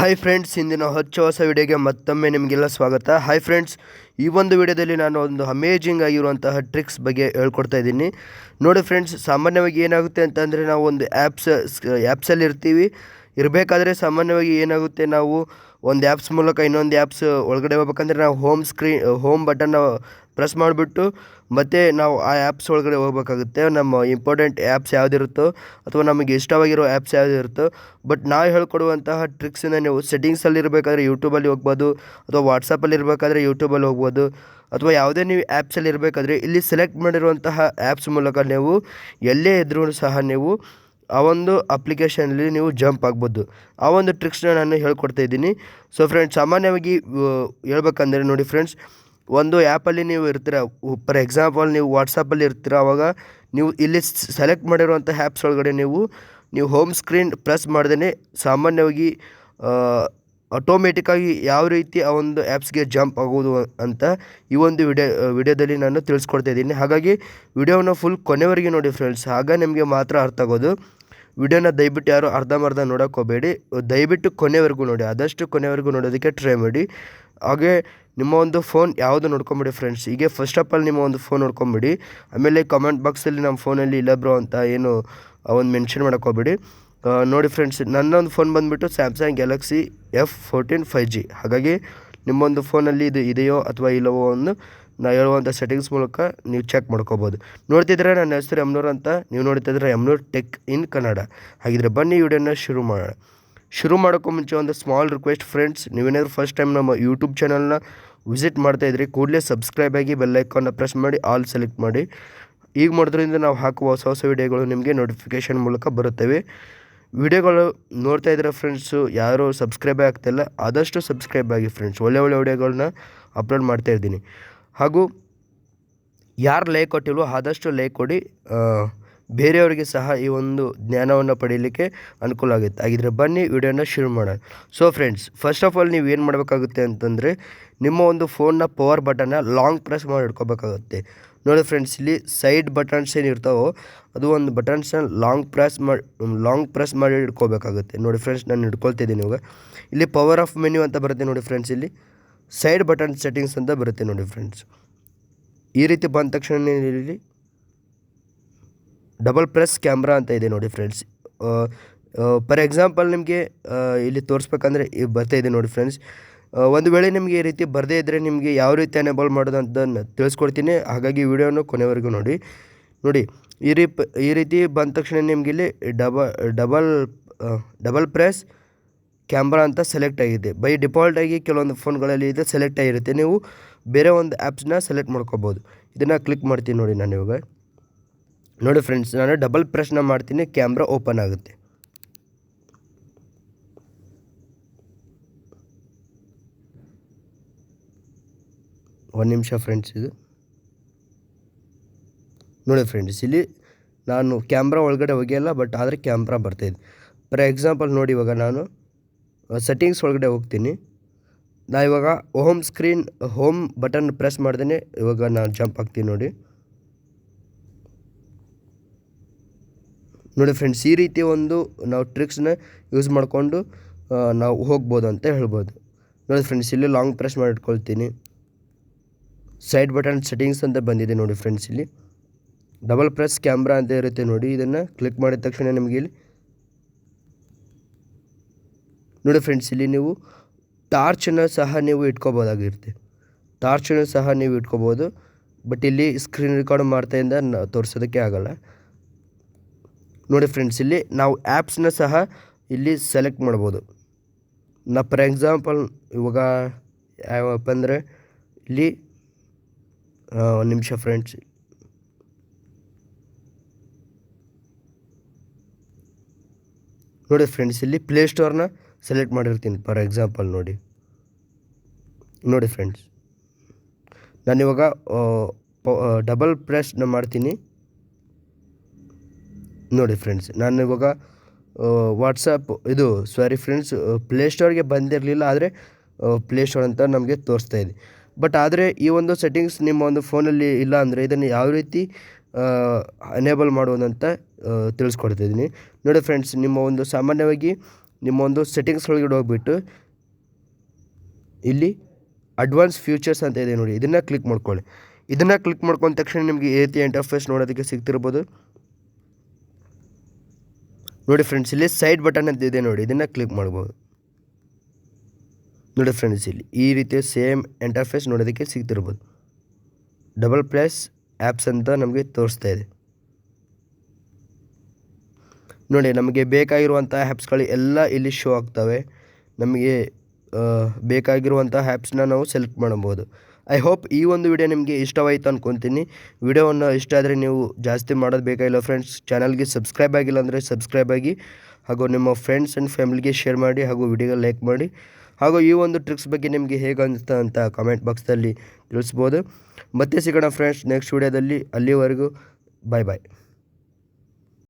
Hi friends ಇಂದಿನ ಹೊಚ್ಚ ಹೊಸ ವಿಡಿಯೋಗೆ ಮತ್ತೊಮ್ಮೆ ನಿಮಗೆಲ್ಲ ಸ್ವಾಗತ. ಹಾಯ್ ಫ್ರೆಂಡ್ಸ್ ಈ ಒಂದು ವಿಡಿಯೋದಲ್ಲಿ ನಾನು ಒಂದು ಅಮೇಜಿಂಗ್ ಆಗಿರುವಂತಹ ಟ್ರಿಕ್ಸ್ ಬಗ್ಗೆ ಹೇಳ್ಕೊಡ್ತಾ ಇದ್ದೀನಿ. ನೋಡಿ ಫ್ರೆಂಡ್ಸ್ ಸಾಮಾನ್ಯವಾಗಿ ಏನಾಗುತ್ತೆ ಅಂತಂದರೆ ನಾವು ಒಂದು ಆ್ಯಪ್ಸ್ ಆ್ಯಪ್ಸಲ್ಲಿ ಇರ್ತೀವಿ. ಇರಬೇಕಾದ್ರೆ ಸಾಮಾನ್ಯವಾಗಿ ಏನಾಗುತ್ತೆ ನಾವು ಒಂದು ಆ್ಯಪ್ಸ್ ಮೂಲಕ ಇನ್ನೊಂದು ಆ್ಯಪ್ಸ್ ಒಳಗಡೆ ಹೋಗ್ಬೇಕಂದ್ರೆ ನಾವು ಹೋಮ್ ಸ್ಕ್ರೀನ್ ಹೋಮ್ ಬಟನ್ನ ಪ್ರೆಸ್ ಮಾಡಿಬಿಟ್ಟು ಮತ್ತೆ ನಾವು ಆ ಆ್ಯಪ್ಸ್ ಒಳಗಡೆ ಹೋಗ್ಬೇಕಾಗುತ್ತೆ. ನಮ್ಮ ಇಂಪಾರ್ಟೆಂಟ್ ಆ್ಯಪ್ಸ್ ಯಾವುದಿರುತ್ತೋ ಅಥವಾ ನಮಗೆ ಇಷ್ಟವಾಗಿರೋ ಆ್ಯಪ್ಸ್ ಯಾವುದಿರುತ್ತೋ. ಬಟ್ ನಾವು ಹೇಳ್ಕೊಡುವಂತಹ ಟ್ರಿಕ್ಸಿಂದ ನೀವು ಸೆಟ್ಟಿಂಗ್ಸಲ್ಲಿ ಇರಬೇಕಾದ್ರೆ ಯೂಟ್ಯೂಬಲ್ಲಿ ಹೋಗ್ಬೋದು, ಅಥವಾ ವಾಟ್ಸಪ್ಪಲ್ಲಿ ಇರಬೇಕಾದ್ರೆ ಯೂಟ್ಯೂಬಲ್ಲಿ ಹೋಗ್ಬೋದು, ಅಥವಾ ಯಾವುದೇ ನೀವು ಆ್ಯಪ್ಸಲ್ಲಿ ಇರಬೇಕಾದ್ರೆ ಇಲ್ಲಿ ಸೆಲೆಕ್ಟ್ ಮಾಡಿರುವಂತಹ ಆ್ಯಪ್ಸ್ ಮೂಲಕ ನೀವು ಎಲ್ಲೇ ಇದ್ರೂ ಸಹ ನೀವು ಆ ಒಂದು ಅಪ್ಲಿಕೇಶನಲ್ಲಿ ನೀವು ಜಂಪ್ ಆಗ್ಬೋದು. ಆ ಒಂದು ಟ್ರಿಕ್ಸ್ನ ನಾನು ಹೇಳ್ಕೊಡ್ತಾ ಇದ್ದೀನಿ. ಸೊ ಫ್ರೆಂಡ್ಸ್ ಸಾಮಾನ್ಯವಾಗಿ ಹೇಳ್ಬೇಕಂದ್ರೆ ನೋಡಿ ಫ್ರೆಂಡ್ಸ್ ಒಂದು ಆ್ಯಪಲ್ಲಿ ನೀವು ಇರ್ತೀರ, ಫಾರ್ ಎಕ್ಸಾಂಪಲ್ ನೀವು ವಾಟ್ಸಪ್ಪಲ್ಲಿ ಇರ್ತೀರ ಆವಾಗ ನೀವು ಇಲ್ಲಿ ಸೆಲೆಕ್ಟ್ ಮಾಡಿರುವಂಥ ಆ್ಯಪ್ಸ್ ಒಳಗಡೆ ನೀವು ನೀವು ಹೋಮ್ ಸ್ಕ್ರೀನ್ ಪ್ರೆಸ್ ಮಾಡ್ದೇ ಸಾಮಾನ್ಯವಾಗಿ ಆಟೋಮೆಟಿಕ್ಕಾಗಿ ಯಾವ ರೀತಿ ಆ ಒಂದು ಆ್ಯಪ್ಸ್ಗೆ ಜಂಪ್ ಆಗೋದು ಅಂತ ಈ ಒಂದು ವಿಡಿಯೋ ವಿಡಿಯೋದಲ್ಲಿ ನಾನು ತಿಳಿಸ್ಕೊಡ್ತಾ ಇದ್ದೀನಿ. ಹಾಗಾಗಿ ವಿಡಿಯೋನ ಫುಲ್ ಕೊನೆವರೆಗೆ ನೋಡಿ ಫ್ರೆಂಡ್ಸ್, ಆಗ ನಿಮಗೆ ಮಾತ್ರ ಅರ್ಥ ಆಗೋದು. ವಿಡಿಯೋನ ದಯವಿಟ್ಟು ಯಾರು ಅರ್ಧಂಬರ್ಧ ನೋಡೋಕೆ ಹೋಗಬೇಡಿ. ದಯವಿಟ್ಟು ಕೊನೆವರೆಗೂ ನೋಡಿ, ಆದಷ್ಟು ಕೊನೆವರೆಗೂ ನೋಡೋದಕ್ಕೆ ಟ್ರೈ ಮಾಡಿ. ಹಾಗೆ ನಿಮ್ಮ ಒಂದು ಫೋನ್ ಯಾವುದು ನೋಡ್ಕೊಂಬಿಡಿ ಫ್ರೆಂಡ್ಸ್ ಹೀಗೆ ಫಸ್ಟ್ ಆಫ್ ಆಲ್ ನಿಮ್ಮ ಒಂದು ಫೋನ್ ನೋಡ್ಕೊಂಬಿಡಿ. ಆಮೇಲೆ ಕಮೆಂಟ್ ಬಾಕ್ಸಲ್ಲಿ ನಮ್ಮ ಫೋನಲ್ಲಿ ಇಲ್ಲ ಬ್ರೋ ಅಂತ ಏನು ಒಂದು ಮೆನ್ಷನ್ ಮಾಡೋಕೆ ಹೋಗ್ಬೇಡಿ. ನೋಡಿ ಫ್ರೆಂಡ್ಸ್ ನನ್ನೊಂದು ಫೋನ್ ಬಂದುಬಿಟ್ಟು Samsung Galaxy F fourteen five G ಹಾಗಾಗಿ ನಿಮ್ಮೊಂದು ಫೋನಲ್ಲಿ ಇದು ಇದೆಯೋ ಅಥವಾ ಇಲ್ಲವೋ ಒಂದು ನಾ ಹೇಳುವಂಥ ಸೆಟ್ಟಿಂಗ್ಸ್ ಮೂಲಕ ನೀವು ಚೆಕ್ ಮಾಡ್ಕೋಬೋದು. ನೋಡ್ತಿದ್ರೆ ನನ್ನ ಹೆಸರು ಎಮ್ನೂರ್ ಅಂತ. ನೀವು ನೋಡ್ತಿದ್ರೆ ಎಮ್ನೂರ್ ಟೆಕ್ ಇನ್ ಕನ್ನಡ ಹಾಗಿದ್ರೆ ಬನ್ನಿ ವಿಡಿಯೋನ ಶುರು ಮಾಡೋಣ. ಶುರು ಮಾಡೋಕ್ಕೂ ಮುಂಚೆ ಒಂದು ಸ್ಮಾಲ್ ರಿಕ್ವೆಸ್ಟ್ ಫ್ರೆಂಡ್ಸ್ ನೀವೇನಾದ್ರು ಫಸ್ಟ್ ಟೈಮ್ ನಮ್ಮ ಯೂಟ್ಯೂಬ್ ಚಾನಲ್ನ ವಿಸಿಟ್ ಮಾಡ್ತಾ ಇದ್ರಿ ಕೂಡಲೇ ಸಬ್ಸ್ಕ್ರೈಬ್ ಆಗಿ ಬೆಲ್ಲೈಕಾನ್ನ ಪ್ರೆಸ್ ಮಾಡಿ ಆಲ್ ಸೆಲೆಕ್ಟ್ ಮಾಡಿ. ಈಗ ಮಾಡೋದ್ರಿಂದ ನಾವು ಹಾಕುವ ಹೊಸ ಹೊಸ ವಿಡಿಯೋಗಳು ನಿಮಗೆ ನೋಟಿಫಿಕೇಷನ್ ಮೂಲಕ ಬರುತ್ತವೆ. ವಿಡಿಯೋಗಳು ನೋಡ್ತಾ ಇದ್ರೆ ಫ್ರೆಂಡ್ಸು ಯಾರು ಸಬ್ಸ್ಕ್ರೈಬೇ ಆಗ್ತಾಯಿಲ್ಲ ಆದಷ್ಟು ಸಬ್ಸ್ಕ್ರೈಬ್ ಆಗಿ ಫ್ರೆಂಡ್ಸ್ ಒಳ್ಳೆ ಒಳ್ಳೆ ವಿಡಿಯೋಗಳನ್ನ ಅಪ್ಲೋಡ್ ಮಾಡ್ತಾ ಇದ್ದೀನಿ. ಹಾಗೂ ಯಾರು ಲೈಕ್ ಕೊಟ್ಟಿಲ್ವೋ ಆದಷ್ಟು ಲೈಕ್ ಕೊಡಿ ಬೇರೆಯವರಿಗೆ ಸಹ ಈ ಒಂದು ಜ್ಞಾನವನ್ನು ಪಡೆಯಲಿಕ್ಕೆ ಅನುಕೂಲ ಆಗುತ್ತೆ. ಹಾಗಿದ್ರೆ ಬನ್ನಿ ವಿಡಿಯೋನ ಶುರು ಮಾಡೋಣ. So friends first of all ನೀವು ಏನು ಮಾಡಬೇಕಾಗುತ್ತೆ ಅಂತಂದರೆ ನಿಮ್ಮ ಒಂದು ಫೋನ್ನ ಪವರ್ ಬಟನ್ನ ಲಾಂಗ್ ಪ್ರೆಸ್ ಮಾಡಿ ಹಿಡ್ಕೋಬೇಕಾಗುತ್ತೆ ನೋಡಿ ಫ್ರೆಂಡ್ಸ್ ಇಲ್ಲಿ ಸೈಡ್ ಬಟನ್ಸ್ ಏನು ಇರ್ತಾವೋ ಅದು ಒಂದು ಬಟನ್ಸ್ನ ಲಾಂಗ್ ಪ್ರೆಸ್ ಮಾಡಿ ಲಾಂಗ್ ಪ್ರೆಸ್ ಮಾಡಿ ಇಟ್ಕೋಬೇಕಾಗುತ್ತೆ. ನೋಡಿ ಫ್ರೆಂಡ್ಸ್ ನಾನು ಹಿಡ್ಕೊಳ್ತಿದ್ದೀನಿ ಇವಾಗ. ಇಲ್ಲಿ ಪವರ್ ಆಫ್ ಮೆನ್ಯೂ ಅಂತ ಬರುತ್ತೆ ನೋಡಿ ಫ್ರೆಂಡ್ಸ್ ಇಲ್ಲಿ ಸೈಡ್ ಬಟನ್ ಸೆಟ್ಟಿಂಗ್ಸ್ ಅಂತ ಬರುತ್ತೆ ನೋಡಿ ಫ್ರೆಂಡ್ಸ್ ಈ ರೀತಿ ಬಂದ ತಕ್ಷಣ ಇಲ್ಲಿ ಡಬಲ್ ಪ್ರೆಸ್ ಕ್ಯಾಮ್ರಾ ಅಂತ ಇದೆ ನೋಡಿ ಫ್ರೆಂಡ್ಸ್. ಫಾರ್ ಎಕ್ಸಾಂಪಲ್ ನಿಮಗೆ ಇಲ್ಲಿ ತೋರಿಸ್ಬೇಕಂದ್ರೆ ಬರ್ತಾ ಇದೆ ನೋಡಿ ಫ್ರೆಂಡ್ಸ್. ಒಂದು ವೇಳೆ ನಿಮಗೆ ಈ ರೀತಿ ಬರದೇ ಇದ್ದರೆ ನಿಮಗೆ ಯಾವ ರೀತಿ ಎನೇಬಲ್ ಮಾಡೋದು ಅಂತ ನಾನು ತಿಳಿಸ್ಕೊಡ್ತೀನಿ. ಹಾಗಾಗಿ ವಿಡಿಯೋನು ಕೊನೆವರೆಗೂ ನೋಡಿ. ನೋಡಿ, ಈ ರೀ ಈ ರೀತಿ ಬಂದ ತಕ್ಷಣ ನಿಮಗೆ ಇಲ್ಲಿ ಡಬ, ಡಬಲ್ ಡಬಲ್ ಪ್ರೆಸ್ ಕ್ಯಾಮ್ರಾ ಅಂತ ಸೆಲೆಕ್ಟ್ ಆಗಿದೆ. ಬೈ ಡಿಫಾಲ್ಟಾಗಿ ಕೆಲವೊಂದು ಫೋನ್ಗಳಲ್ಲಿ ಇದು ಸೆಲೆಕ್ಟ್ ಆಗಿರುತ್ತೆ. ನೀವು ಬೇರೆ ಒಂದು ಆ್ಯಪ್ಸ್ನ ಸೆಲೆಕ್ಟ್ ಮಾಡ್ಕೋಬೋದು. ಇದನ್ನು ಕ್ಲಿಕ್ ಮಾಡ್ತೀನಿ ನೋಡಿ ನಾನು ಇವಾಗ. ನೋಡಿ ಫ್ರೆಂಡ್ಸ್ ನಾನು ಡಬಲ್ ಪ್ರೆಸ್ನ ಮಾಡ್ತೀನಿ ಕ್ಯಾಮ್ರಾ ಓಪನ್ ಆಗುತ್ತೆ. ಒಂದು ನಿಮಿಷ ಫ್ರೆಂಡ್ಸ್ ಇದು. ನೋಡಿ ಫ್ರೆಂಡ್ಸ್ ಇಲ್ಲಿ ನಾನು ಕ್ಯಾಮ್ರಾ ಒಳಗಡೆ ಹೋಗಿಲ್ಲ ಬಟ್ ಆದರೆ ಕ್ಯಾಮ್ರಾ ಬರ್ತಾಯಿದೆ ಫಾರ್ ಎಕ್ಸಾಂಪಲ್ ನೋಡಿ ಇವಾಗ ನಾನು ಸೆಟ್ಟಿಂಗ್ಸ್ ಒಳಗಡೆ ಹೋಗ್ತೀನಿ. ನಾ ಇವಾಗ home screen home button press ಮಾಡ್ತೀನಿ ಇವಾಗ ನಾನು ಜಂಪ್ ಆಗ್ತೀನಿ ನೋಡಿ. ನೋಡಿ ಫ್ರೆಂಡ್ಸ್ ಈ ರೀತಿ ಒಂದು ನಾವು ಟ್ರಿಕ್ಸ್ನ ಯೂಸ್ ಮಾಡಿಕೊಂಡು ನಾವು ಹೋಗ್ಬೋದು ಅಂತ ಹೇಳ್ಬೋದು. ನೋಡಿ ಫ್ರೆಂಡ್ಸ್ ಇಲ್ಲಿ ಲಾಂಗ್ ಪ್ರೆಸ್ ಮಾಡಿ ಇಟ್ಕೊಳ್ತೀನಿ ಸೈಡ್ ಬಟನ್ ಸೆಟ್ಟಿಂಗ್ಸ್ ಅಂತ ಬಂದಿದೆ ನೋಡಿ ಫ್ರೆಂಡ್ಸ್ ಇಲ್ಲಿ. ಡಬಲ್ ಪ್ರೆಸ್ ಕ್ಯಾಮ್ರಾ ಅಂತ ಇರುತ್ತೆ ನೋಡಿ, ಇದನ್ನು ಕ್ಲಿಕ್ ಮಾಡಿದ ತಕ್ಷಣ ನಿಮಗೆ ಇಲ್ಲಿ ನೋಡಿ ಫ್ರೆಂಡ್ಸ್ ಇಲ್ಲಿ ನೀವು ಟಾರ್ಚನ್ನು ಸಹ ನೀವು ಇಟ್ಕೋಬೋದಾಗಿರುತ್ತೆ. ಟಾರ್ಚನ್ನು ಸಹ ನೀವು ಇಟ್ಕೋಬೋದು ಬಟ್ ಇಲ್ಲಿ ಸ್ಕ್ರೀನ್ ರೆಕಾರ್ಡ್ ಮಾಡ್ತಾಯಿಂದ ತೋರಿಸೋದಕ್ಕೆ ಆಗಲ್ಲ. ನೋಡಿ ಫ್ರೆಂಡ್ಸ್ ಇಲ್ಲಿ ನಾವು ಆ್ಯಪ್ಸ್ನ ಸಹ ಇಲ್ಲಿ ಸೆಲೆಕ್ಟ್ ಮಾಡ್ಬೋದು. ನಾ ಫಾರ್ ಎಕ್ಸಾಂಪಲ್ ಇವಾಗ ಯಾವಪ್ಪ ಅಂದರೆ ಇಲ್ಲಿ ಒಂದು ನಿಮಿಷ ಫ್ರೆಂಡ್ಸ್ ನೋಡಿ ಫ್ರೆಂಡ್ಸ್ ಇಲ್ಲಿ ಪ್ಲೇಸ್ಟೋರ್ನ ಸೆಲೆಕ್ಟ್ ಮಾಡಿರ್ತೀನಿ ಫಾರ್ ಎಕ್ಸಾಂಪಲ್ ನೋಡಿ. ನೋಡಿ ಫ್ರೆಂಡ್ಸ್ ನಾನಿವಾಗ ಡಬಲ್ ಪ್ರೆಸ್ನ ಮಾಡ್ತೀನಿ. ನೋಡಿ ಫ್ರೆಂಡ್ಸ್ ನಾನು ಇವಾಗ ವಾಟ್ಸಪ್ ಇದು ಸಾರಿ ಫ್ರೆಂಡ್ಸ್ ಪ್ಲೇಸ್ಟೋರ್ಗೆ ಬಂದಿರಲಿಲ್ಲ ಆದರೆ ಪ್ಲೇಸ್ಟೋರ್ ಅಂತ ನಮಗೆ ತೋರಿಸ್ತಾ ಇದೆ. ಬಟ್ ಆದರೆ ಈ ಒಂದು ಸೆಟ್ಟಿಂಗ್ಸ್ ನಿಮ್ಮ ಒಂದು ಫೋನಲ್ಲಿ ಇಲ್ಲ ಅಂದರೆ ಇದನ್ನು ಯಾವ ರೀತಿ ಎನೇಬಲ್ ಮಾಡುವುದಂತ ತಿಳಿಸ್ಕೊಡ್ತಾ ಇದ್ದೀನಿ. ನೋಡಿ ಫ್ರೆಂಡ್ಸ್ ನಿಮ್ಮ ಒಂದು ಸಾಮಾನ್ಯವಾಗಿ ನಿಮ್ಮ ಒಂದು ಸೆಟ್ಟಿಂಗ್ಸ್ ಒಳಗಡೆ ಹೋಗ್ಬಿಟ್ಟು, ಇಲ್ಲಿ ಅಡ್ವಾನ್ಸ್ ಫ್ಯೂಚರ್ಸ್ ಅಂತ ಇದೆ ನೋಡಿ, ಇದನ್ನು ಕ್ಲಿಕ್ ಮಾಡ್ಕೊಳ್ಳಿ. ಇದನ್ನು ಕ್ಲಿಕ್ ಮಾಡ್ಕೊಂಡ ತಕ್ಷಣ ನಿಮಗೆ ಈ ರೀತಿ ಇಂಟರ್ಫೇಸ್ ನೋಡೋದಕ್ಕೆ ಸಿಗ್ತಿರ್ಬೋದು. ನೋಡಿ ಫ್ರೆಂಡ್ಸ್ ಇಲ್ಲಿ ಸೈಡ್ ಬಟನ್ ಅಂತ ಇದೆ ನೋಡಿ, ಇದನ್ನು ಕ್ಲಿಕ್ ಮಾಡ್ಬೋದು. ನೋಡಿ ಫ್ರೆಂಡ್ಸ್ ಇಲ್ಲಿ ಈ ರೀತಿಯ ಸೇಮ್ ಎಂಟರ್ಫೇಸ್ ನೋಡೋದಕ್ಕೆ ಸಿಗ್ತಿರ್ಬೋದು. ಡಬಲ್ ಪ್ಲಸ್ ಆ್ಯಪ್ಸ್ ಅಂತ ನಮಗೆ ತೋರಿಸ್ತಾ ಇದೆ. ನೋಡಿ, ನಮಗೆ ಬೇಕಾಗಿರುವಂಥ ಆ್ಯಪ್ಸ್ಗಳು ಎಲ್ಲ ಇಲ್ಲಿ ಶೋ ಆಗ್ತವೆ. ನಮಗೆ ಬೇಕಾಗಿರುವಂಥ ಆ್ಯಪ್ಸ್ನ ನಾವು ಸೆಲೆಕ್ಟ್ ಮಾಡಬಹುದು ಐ ಹೋಪ್ ಈ ಒಂದು ವಿಡಿಯೋ ನಿಮಗೆ ಇಷ್ಟವಾಯಿತು ಅಂದ್ಕೊತೀನಿ ವಿಡಿಯೋವನ್ನು ಇಷ್ಟ ಆದರೆ ನೀವು ಜಾಸ್ತಿ ಮಾಡೋದು ಬೇಕಾಗಿಲ್ಲ ಫ್ರೆಂಡ್ಸ್ ಚಾನಲ್ಗೆ ಸಬ್ಸ್ಕ್ರೈಬ್ ಆಗಿಲ್ಲ ಅಂದರೆ ಸಬ್ಸ್ಕ್ರೈಬ್ ಆಗಿ, ಹಾಗೂ ನಿಮ್ಮ ಫ್ರೆಂಡ್ಸ್ ಆ್ಯಂಡ್ ಫ್ಯಾಮಿಲಿಗೆ ಶೇರ್ ಮಾಡಿ, ಹಾಗೂ ವಿಡಿಯೋಗೆ ಲೈಕ್ ಮಾಡಿ, ಹಾಗೂ ಈ ಒಂದು ಟ್ರಿಕ್ಸ್ ಬಗ್ಗೆ ನಿಮಗೆ ಹೇಗೆ ಅನಿಸ್ತಾ ಅಂತ ಕಾಮೆಂಟ್ ಬಾಕ್ಸಲ್ಲಿ ತಿಳಿಸ್ಬೋದು. ಮತ್ತೆ ಸಿಗೋಣ ಫ್ರೆಂಡ್ಸ್ ನೆಕ್ಸ್ಟ್ ವಿಡಿಯೋದಲ್ಲಿ ಅಲ್ಲಿವರೆಗೂ ಬಾಯ್ ಬಾಯ್